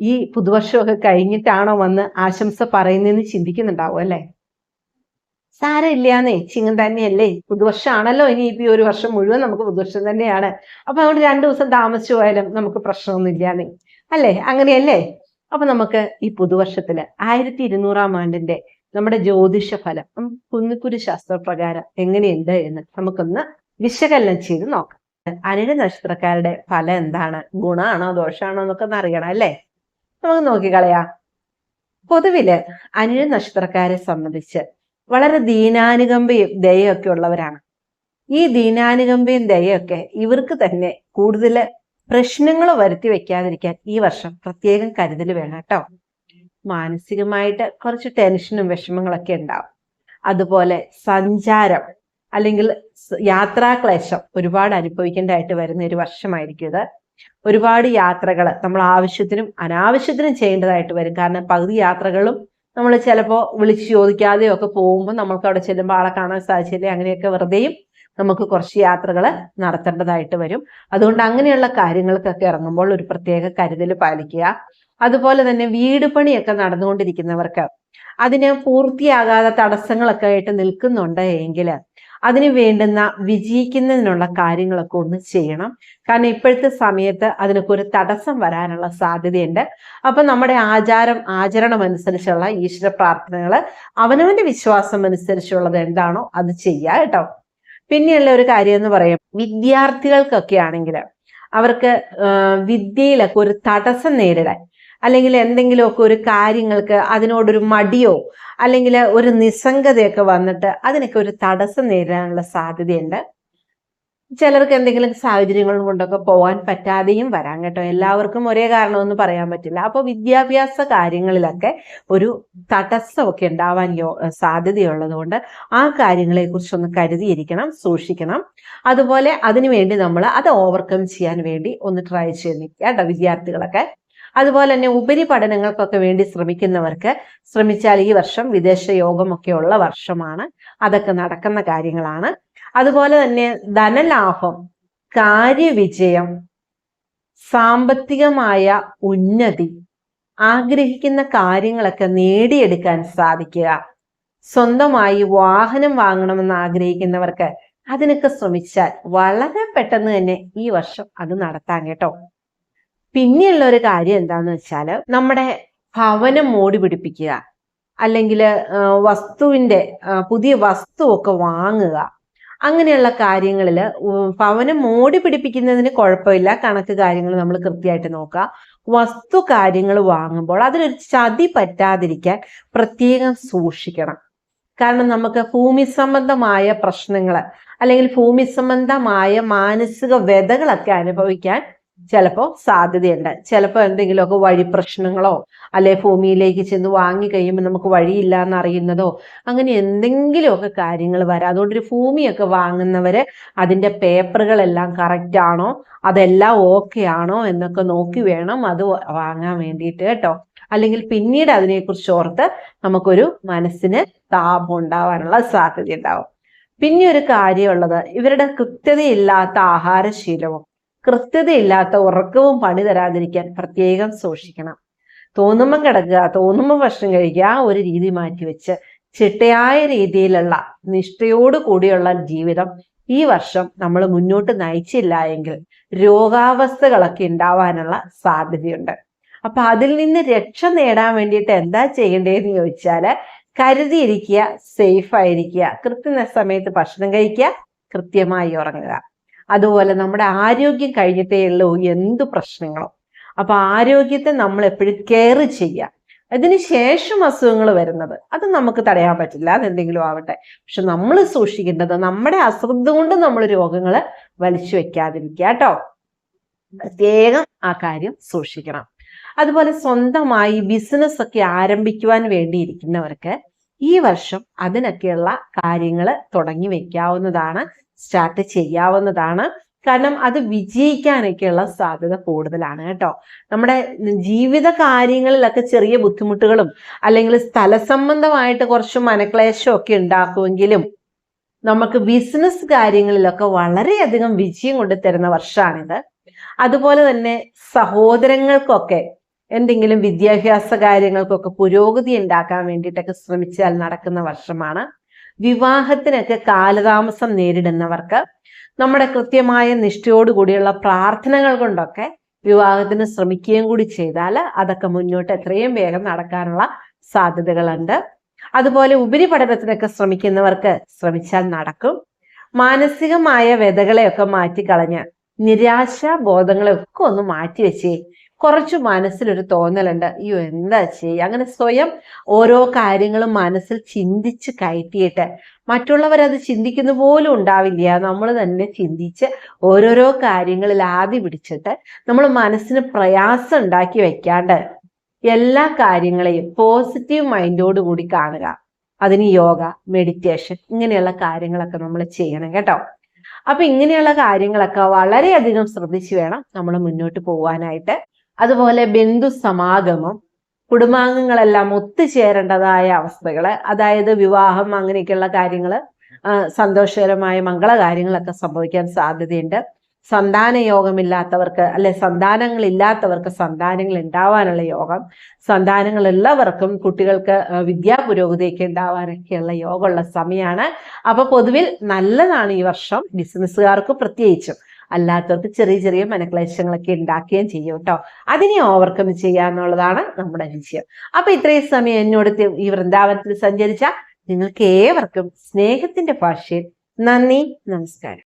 ഈ പുതുവർഷമൊക്കെ കഴിഞ്ഞിട്ടാണോ വന്ന് ആശംസ പറയുന്നതെന്ന് ചിന്തിക്കുന്നുണ്ടാവും അല്ലേ? സാരമില്ലാന്നേ ചിങ്ങം തന്നെയല്ലേ. പുതുവർഷമാണല്ലോ ഇനി ഇപ്പൊ ഒരു വർഷം മുഴുവൻ നമുക്ക് പുതുവർഷം തന്നെയാണ്. അപ്പൊ അതുകൊണ്ട് രണ്ടു ദിവസം താമസിച്ചു പോയാലും നമുക്ക് പ്രശ്നമൊന്നും ഇല്ലാന്നേ അല്ലേ? അങ്ങനെയല്ലേ? അപ്പൊ നമുക്ക് ഈ പുതുവർഷത്തിൽ ആയിരത്തി ഇരുന്നൂറാം ആണ്ടിന്റെ നമ്മുടെ ജ്യോതിഷ ഫലം കുന്നിക്കുരു ശാസ്ത്രപ്രകാരം എങ്ങനെയുണ്ട് എന്ന് നമുക്കൊന്ന് വിശകലനം ചെയ്ത് നോക്കാം. അനിഴ നക്ഷത്രക്കാരുടെ ഫലം എന്താണ്? ഗുണമാണോ ദോഷമാണോ എന്നൊക്കെ ഒന്ന് അറിയണം അല്ലേ? നമുക്ക് നോക്കിക്കളയാം. പൊതുവിൽ അനിഴ നക്ഷത്രക്കാരെ സംബന്ധിച്ച് വളരെ ദീനാനുകമ്പയും ദയൊക്കെ ഉള്ളവരാണ്. ഈ ദീനാനുകമ്പയും ദയൊക്കെ ഇവർക്ക് തന്നെ കൂടുതൽ പ്രശ്നങ്ങൾ വരുത്തി വെക്കാതിരിക്കാൻ ഈ വർഷം പ്രത്യേകം കരുതൽ വേണം കേട്ടോ. മാനസികമായിട്ട് കുറച്ച് ടെൻഷനും വിഷമങ്ങളൊക്കെ ഉണ്ടാവും. അതുപോലെ സഞ്ചാരം അല്ലെങ്കിൽ യാത്രാക്ലേശം ഒരുപാട് അനുഭവിക്കേണ്ടതായിട്ട് വരുന്ന ഒരു വർഷമായിരിക്കും ഇത്. ഒരുപാട് യാത്രകൾ നമ്മൾ ആവശ്യത്തിനും അനാവശ്യത്തിനും ചെയ്യേണ്ടതായിട്ട് വരും. കാരണം പകുതി യാത്രകളും നമ്മൾ ചിലപ്പോൾ വിളിച്ചു ചോദിക്കാതെയോ ഒക്കെ പോകുമ്പോൾ നമ്മൾക്ക് അവിടെ ചെല്ലുമ്പോൾ ആളെ കാണാൻ സാധിച്ചില്ലേ? അങ്ങനെയൊക്കെ വെറുതെയും നമുക്ക് കുറച്ച് യാത്രകൾ നടത്തേണ്ടതായിട്ട് വരും. അതുകൊണ്ട് അങ്ങനെയുള്ള കാര്യങ്ങൾക്കൊക്കെ ഇറങ്ങുമ്പോൾ ഒരു പ്രത്യേക കരുതൽ പാലിക്കുക. അതുപോലെ തന്നെ വീട് പണിയൊക്കെ നടന്നുകൊണ്ടിരിക്കുന്നവർക്ക് അതിന് പൂർത്തിയാകാതെ തടസ്സങ്ങളൊക്കെ ആയിട്ട് നിൽക്കുന്നുണ്ട് എങ്കിൽ അതിന് വേണ്ടുന്ന വിജയിക്കുന്നതിനുള്ള കാര്യങ്ങളൊക്കെ ഒന്ന് ചെയ്യണം. കാരണം ഇപ്പോഴത്തെ സമയത്ത് അതിനൊക്കെ ഒരു തടസ്സം വരാനുള്ള സാധ്യതയുണ്ട്. അപ്പൊ നമ്മുടെ ആചാരം ആചരണം അനുസരിച്ചുള്ള ഈശ്വര പ്രാർത്ഥനകൾ അവനവന്റെ വിശ്വാസം അനുസരിച്ചുള്ളത് എന്താണോ അത് ചെയ്യുക കേട്ടോ. പിന്നെയുള്ള ഒരു കാര്യം എന്ന് പറയാം വിദ്യാർത്ഥികൾക്കൊക്കെ ആണെങ്കിൽ അവർക്ക് വിദ്യയിലൊക്കെ ഒരു തടസ്സം നേരിടാൻ അല്ലെങ്കിൽ എന്തെങ്കിലുമൊക്കെ ഒരു കാര്യങ്ങൾക്ക് അതിനോടൊരു മടിയോ അല്ലെങ്കിൽ ഒരു നിസ്സംഗതയൊക്കെ വന്നിട്ട് അതിനൊക്കെ ഒരു തടസ്സം നേരിടാനുള്ള സാധ്യതയുണ്ട്. ചിലർക്ക് എന്തെങ്കിലും സാഹചര്യങ്ങൾ കൊണ്ടൊക്കെ പോകാൻ പറ്റാതെയും വരാം കേട്ടോ. എല്ലാവർക്കും ഒരേ കാരണമൊന്നും പറയാൻ പറ്റില്ല. അപ്പോൾ വിദ്യാഭ്യാസ കാര്യങ്ങളിലൊക്കെ ഒരു തടസ്സമൊക്കെ ഉണ്ടാവാൻ സാധ്യതയുള്ളതുകൊണ്ട് ആ കാര്യങ്ങളെ കുറിച്ചൊന്ന് കരുതിയിരിക്കണം സൂക്ഷിക്കണം. അതുപോലെ അതിനുവേണ്ടി നമ്മൾ അത് ഓവർകം ചെയ്യാൻ വേണ്ടി ഒന്ന് ട്രൈ ചെയ്ത് നിൽക്കുക കേട്ടോ വിദ്യാർത്ഥികളൊക്കെ. അതുപോലെ തന്നെ ഉപരി പഠനങ്ങൾക്കൊക്കെ വേണ്ടി ശ്രമിക്കുന്നവർക്ക് ശ്രമിച്ചാൽ ഈ വർഷം വിദേശ യോഗമൊക്കെ ഉള്ള വർഷമാണ്. അതൊക്കെ നടക്കുന്ന കാര്യങ്ങളാണ്. അതുപോലെ തന്നെ ധനലാഭം കാര്യവിജയം സാമ്പത്തികമായ ഉന്നതി ആഗ്രഹിക്കുന്ന കാര്യങ്ങളൊക്കെ നേടിയെടുക്കാൻ സാധിക്കുക. സ്വന്തമായി വാഹനം വാങ്ങണമെന്ന് ആഗ്രഹിക്കുന്നവർക്ക് അതിനൊക്കെ ശ്രമിച്ചാൽ വളരെ പെട്ടെന്ന് തന്നെ ഈ വർഷം അത് നടത്താൻ കേട്ടോ. പിന്നെയുള്ള ഒരു കാര്യം എന്താന്ന് വെച്ചാൽ നമ്മുടെ ഭവനം മോടി പിടിപ്പിക്കുക. അല്ലെങ്കിൽ വസ്തുവിന്റെ പുതിയ വസ്തുവൊക്കെ വാങ്ങുക. അങ്ങനെയുള്ള കാര്യങ്ങളിൽ ഭവനം മോടി പിടിപ്പിക്കുന്നതിന് കുഴപ്പമില്ല. കണക്ക് കാര്യങ്ങൾ നമ്മൾ കൃത്യമായിട്ട് നോക്കുക. വസ്തു കാര്യങ്ങൾ വാങ്ങുമ്പോൾ അതിലൊരു ചതി പറ്റാതിരിക്കാൻ പ്രത്യേകം സൂക്ഷിക്കണം. കാരണം നമുക്ക് ഭൂമി സംബന്ധമായ പ്രശ്നങ്ങൾ അല്ലെങ്കിൽ ഭൂമി സംബന്ധമായ മാനസിക വ്യതകളൊക്കെ അനുഭവിക്കാൻ ചിലപ്പോൾ സാധ്യതയുണ്ട്. ചിലപ്പോൾ എന്തെങ്കിലുമൊക്കെ വഴി പ്രശ്നങ്ങളോ അല്ലെ ഭൂമിയിലേക്ക് ചെന്ന് വാങ്ങി കഴിയുമ്പോൾ നമുക്ക് വഴിയില്ല എന്ന് അറിയുന്നതോ അങ്ങനെ എന്തെങ്കിലുമൊക്കെ കാര്യങ്ങൾ വരാം. അതുകൊണ്ട് ഒരു ഭൂമിയൊക്കെ വാങ്ങുന്നവര് അതിന്റെ പേപ്പറുകളെല്ലാം കറക്റ്റ് ആണോ അതെല്ലാം ഓക്കെ ആണോ എന്നൊക്കെ നോക്കി വേണം അത് വാങ്ങാൻ വേണ്ടിയിട്ട് കേട്ടോ. അല്ലെങ്കിൽ പിന്നീട് അതിനെക്കുറിച്ച് ഓർത്ത് നമുക്കൊരു മനസ്സിന് താപം ഉണ്ടാവാനുള്ള സാധ്യത ഉണ്ടാവും. പിന്നെ ഒരു കാര്യമുള്ളത് ഇവരുടെ കൃത്യതയില്ലാത്ത ആഹാരശീലവും. കൃത്യതയില്ലാത്ത ഉറക്കവും പണി തരാതിരിക്കാൻ പ്രത്യേകം സൂക്ഷിക്കണം. തോന്നുമ്പം കിടക്കുക തോന്നുമ്പം ഭക്ഷണം കഴിക്കുക ആ ഒരു രീതി മാറ്റിവെച്ച് ചിട്ടയായ രീതിയിലുള്ള നിഷ്ഠയോട് കൂടിയുള്ള ജീവിതം ഈ വർഷം നമ്മൾ മുന്നോട്ട് നയിച്ചില്ല എങ്കിൽ രോഗാവസ്ഥകളൊക്കെ ഉണ്ടാവാനുള്ള സാധ്യതയുണ്ട്. അപ്പൊ അതിൽ നിന്ന് രക്ഷ നേടാൻ വേണ്ടിയിട്ട് എന്താ ചെയ്യേണ്ടതെന്ന് ചോദിച്ചാൽ കരുതിയിരിക്കുക സേഫ് ആയിരിക്കുക കൃത്യ സമയത്ത് ഭക്ഷണം കഴിക്കുക കൃത്യമായി ഉറങ്ങുക. അതുപോലെ നമ്മുടെ ആരോഗ്യം കഴിഞ്ഞിട്ടേ ഉള്ളൂ എന്ത് പ്രശ്നങ്ങളും. അപ്പൊ ആരോഗ്യത്തെ നമ്മൾ എപ്പോഴും കെയർ ചെയ്യുക അതിന് ശേഷം അസുഖങ്ങൾ വരുന്നത്. അത് നമുക്ക് തടയാൻ പറ്റില്ല. അതെന്തെങ്കിലും ആവട്ടെ. പക്ഷെ നമ്മൾ സൂക്ഷിക്കേണ്ടത് നമ്മുടെ അശ്രദ്ധ കൊണ്ട് നമ്മൾ രോഗങ്ങൾ വലിച്ചു വെക്കാതിരിക്കുക കേട്ടോ. പ്രത്യേകം ആ കാര്യം സൂക്ഷിക്കണം. അതുപോലെ സ്വന്തമായി ബിസിനസ് ഒക്കെ ആരംഭിക്കുവാൻ വേണ്ടിയിരിക്കുന്നവർക്ക് ഈ വർഷം അതിനൊക്കെയുള്ള കാര്യങ്ങൾ തുടങ്ങി വെക്കാവുന്നതാണ് സ്റ്റാർട്ട് ചെയ്യാവുന്നതാണ്. കാരണം അത് വിജയിക്കാനൊക്കെയുള്ള സാധ്യത കൂടുതലാണ് കേട്ടോ. നമ്മുടെ ജീവിത കാര്യങ്ങളിലൊക്കെ ചെറിയ ബുദ്ധിമുട്ടുകളും അല്ലെങ്കിൽ സ്ഥല സംബന്ധമായിട്ട് കുറച്ച് മനക്ലേശം ഒക്കെ ഉണ്ടാക്കുമെങ്കിലും നമുക്ക് ബിസിനസ് കാര്യങ്ങളിലൊക്കെ വളരെയധികം വിജയം കൊണ്ടുതരുന്ന വർഷമാണിത് അതുപോലെ തന്നെ സഹോദരങ്ങൾക്കൊക്കെ എന്തെങ്കിലും വിദ്യാഭ്യാസ കാര്യങ്ങൾക്കൊക്കെ പുരോഗതി ഉണ്ടാക്കാൻ വേണ്ടിയിട്ടൊക്കെ ശ്രമിച്ചാൽ നടക്കുന്ന വർഷമാണ്. വിവാഹത്തിനൊക്കെ കാലതാമസം നേരിടുന്നവർക്ക് നമ്മുടെ കൃത്യമായ നിഷ്ഠയോടുകൂടിയുള്ള പ്രാർത്ഥനകൾ കൊണ്ടൊക്കെ വിവാഹത്തിന് ശ്രമിക്കുകയും കൂടി ചെയ്താൽ അതൊക്കെ മുന്നോട്ട് എത്രയും വേഗം നടക്കാനുള്ള സാധ്യതകളുണ്ട്. അതുപോലെ ഉപരിപഠനത്തിനൊക്കെ ശ്രമിക്കുന്നവർക്ക് ശ്രമിച്ചാൽ നടക്കും. മാനസികമായ വ്യതകളെയൊക്കെ മാറ്റിക്കളഞ്ഞ് നിരാശ ബോധങ്ങളെയൊക്കെ ഒന്ന് മാറ്റിവെച്ചേ കുറച്ച് മനസ്സിലൊരു തോന്നലുണ്ട്. അയ്യോ എന്താ ചെയ്യുക അങ്ങനെ സ്വയം ഓരോ കാര്യങ്ങളും മനസ്സിൽ ചിന്തിച്ച് കയറ്റിയിട്ട് മറ്റുള്ളവരത് ചിന്തിക്കുന്ന പോലും ഉണ്ടാവില്ല. നമ്മൾ തന്നെ ചിന്തിച്ച് ഓരോരോ കാര്യങ്ങളിൽ ആദ്യ പിടിച്ചിട്ട് നമ്മൾ മനസ്സിന് പ്രയാസം ഉണ്ടാക്കി വെക്കാണ്ട് എല്ലാ കാര്യങ്ങളെയും പോസിറ്റീവ് മൈൻഡോട് കൂടി കാണുക. അതിന് യോഗ മെഡിറ്റേഷൻ ഇങ്ങനെയുള്ള കാര്യങ്ങളൊക്കെ നമ്മൾ ചെയ്യണം കേട്ടോ. അപ്പൊ ഇങ്ങനെയുള്ള കാര്യങ്ങളൊക്കെ വളരെയധികം ശ്രദ്ധിച്ചു വേണം നമ്മൾ മുന്നോട്ട് പോകാനായിട്ട് അതുപോലെ ബന്ധു സമാഗമം കുടുംബാംഗങ്ങളെല്ലാം ഒത്തുചേരേണ്ടതായ അവസ്ഥകൾ അതായത് വിവാഹം അങ്ങനെയൊക്കെയുള്ള കാര്യങ്ങൾ സന്തോഷകരമായ മംഗള കാര്യങ്ങളൊക്കെ സംഭവിക്കാൻ സാധ്യതയുണ്ട്. സന്താന യോഗമില്ലാത്തവർക്ക് അല്ലെ സന്താനങ്ങൾ ഇല്ലാത്തവർക്ക് സന്താനങ്ങൾ ഉണ്ടാവാനുള്ള യോഗം സന്താനങ്ങൾ ഉള്ളവർക്കും കുട്ടികൾക്ക് വിദ്യാ പുരോഗതിയൊക്കെ ഉണ്ടാവാനൊക്കെയുള്ള യോഗമുള്ള സമയമാണ്. അപ്പൊ പൊതുവിൽ നല്ലതാണ് ഈ വർഷം ബിസിനസ്സുകാർക്ക് പ്രത്യേകിച്ചും. അല്ലാത്തവർക്ക് ചെറിയ ചെറിയ മനക്ലേശങ്ങളൊക്കെ ഉണ്ടാക്കുകയും ചെയ്യും കേട്ടോ അതിനെ ഓവർകം ചെയ്യുക എന്നുള്ളതാണ് നമ്മുടെ ലക്ഷ്യം. അപ്പൊ ഇത്രയും സമയം എന്നോട് ഈ വൃന്ദാവനത്തിൽ സഞ്ചരിച്ച നിങ്ങൾക്ക് ഏവർക്കും സ്നേഹത്തിന്റെ ഭാഷയിൽ നന്ദി നമസ്കാരം.